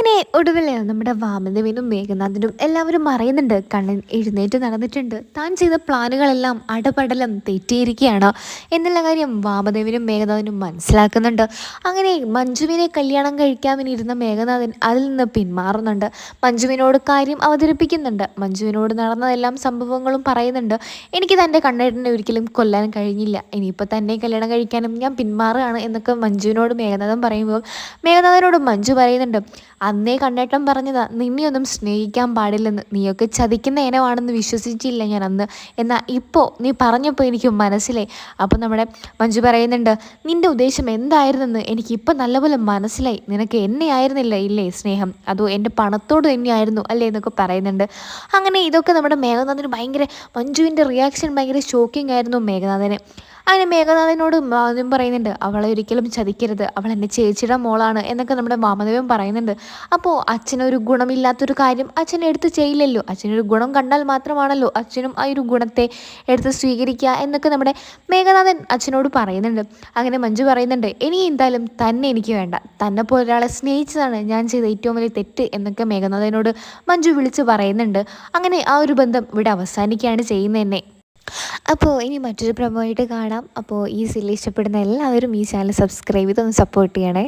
അങ്ങനെ ഒടുവിൽ നമ്മുടെ വാമദേവനും മേഘനാഥനും എല്ലാവരും അറിയുന്നുണ്ട് കണ്ണൻ എഴുന്നേറ്റ് നടന്നിട്ടുണ്ട്. താൻ ചെയ്ത പ്ലാനുകളെല്ലാം അടപടലം തെറ്റിയിരിക്കുകയാണ് എന്നുള്ള കാര്യം വാമദേവനും മേഘനാഥനും മനസ്സിലാക്കുന്നുണ്ട്. അങ്ങനെ മഞ്ജുവിനെ കല്യാണം കഴിക്കാമെന്നിരുന്ന മേഘനാഥൻ അതിൽ നിന്ന് പിന്മാറുന്നുണ്ട്. മഞ്ജുവിനോട് കാര്യം അവതരിപ്പിക്കുന്നുണ്ട്. മഞ്ജുവിനോട് നടന്നതെല്ലാം സംഭവങ്ങളും പറയുന്നുണ്ട്. എനിക്ക് തന്റെ കണ്ണേട്ടനെ ഒരിക്കലും കൊല്ലാൻ കഴിഞ്ഞില്ല. ഇനിയിപ്പോൾ തന്നെ കല്യാണം കഴിക്കാനും ഞാൻ പിന്മാറുകയാണ് എന്നൊക്കെ മഞ്ജുവിനോട് മേഘനാഥൻ പറയുമ്പോൾ മേഘനാഥനോട് മഞ്ജു പറയുന്നുണ്ട്. അന്നേ കണ്ണേട്ടൻ പറഞ്ഞതാ നിന്നെയൊന്നും സ്നേഹിക്കാൻ പാടില്ലെന്ന്. നീയൊക്കെ ചതിക്കുന്ന ഇനമാണെന്ന് വിശ്വസിച്ചില്ല ഞാൻ അന്ന്. എന്നാൽ ഇപ്പോൾ നീ പറഞ്ഞപ്പോൾ എനിക്ക് മനസ്സിലായി. അപ്പോൾ നമ്മുടെ മഞ്ജു പറയുന്നുണ്ട് നിന്റെ ഉദ്ദേശം എന്തായിരുന്നെന്ന് എനിക്കിപ്പോൾ നല്ലപോലെ മനസ്സിലായി. നിനക്ക് എന്നെ ആയിരുന്നില്ല ഇല്ലേ സ്നേഹം? അതോ എന്റെ പണത്തോട് തന്നെയായിരുന്നു അല്ലേ? എന്നൊക്കെ പറയുന്നുണ്ട്. അങ്ങനെ ഇതൊക്കെ നമ്മുടെ മേഘനാഥന് ഭയങ്കര മഞ്ജുവിന്റെ റിയാക്ഷൻ ഭയങ്കര ഷോക്കിംഗ് ആയിരുന്നു മേഘനാഥന്. അങ്ങനെ മേഘനാഥനോട് ആദ്യം പറയുന്നുണ്ട് അവളെ ഒരിക്കലും ചതിക്കരുത്. അവൾ എന്റെ ചേച്ചിയുടെ മോളാണ് എന്നൊക്കെ നമ്മുടെ വാമദേവൻ പറയുന്നുണ്ട്. അപ്പോൾ അച്ഛനൊരു ഗുണമില്ലാത്തൊരു കാര്യം അച്ഛൻ എടുത്ത് ചെയ്യില്ലല്ലോ. അച്ഛനൊരു ഗുണം കണ്ടാൽ മാത്രമാണല്ലോ അച്ഛനും ആ ഒരു ഗുണത്തെ എടുത്ത് സ്വീകരിക്കുക എന്നൊക്കെ നമ്മുടെ മേഘനാഥൻ അച്ഛനോട് പറയുന്നുണ്ട്. അങ്ങനെ മഞ്ജു പറയുന്നുണ്ട് ഇനി എന്തായാലും തന്നെ എനിക്ക് വേണ്ട. തന്നെ പോലെ ഒരാളെ സ്നേഹിച്ചതാണ് ഞാൻ ചെയ്ത ഏറ്റവും വലിയ തെറ്റ് എന്നൊക്കെ മേഘനാഥനോട് മഞ്ജു വിളിച്ച് പറയുന്നുണ്ട്. അങ്ങനെ ആ ഒരു ബന്ധം ഇവിടെ അവസാനിക്കുകയാണ് ചെയ്യുന്നത് തന്നെ അപ്പോൾ ഇനി മറ്റൊരു പ്രൊമോയിട്ട് കാണാം. അപ്പോൾ ഈ സീരിയൽ ഇഷ്ടപ്പെടുന്ന എല്ലാവരും ഈ ചാനൽ സബ്സ്ക്രൈബ് ചെയ്തൊന്ന് സപ്പോർട്ട് ചെയ്യണേ.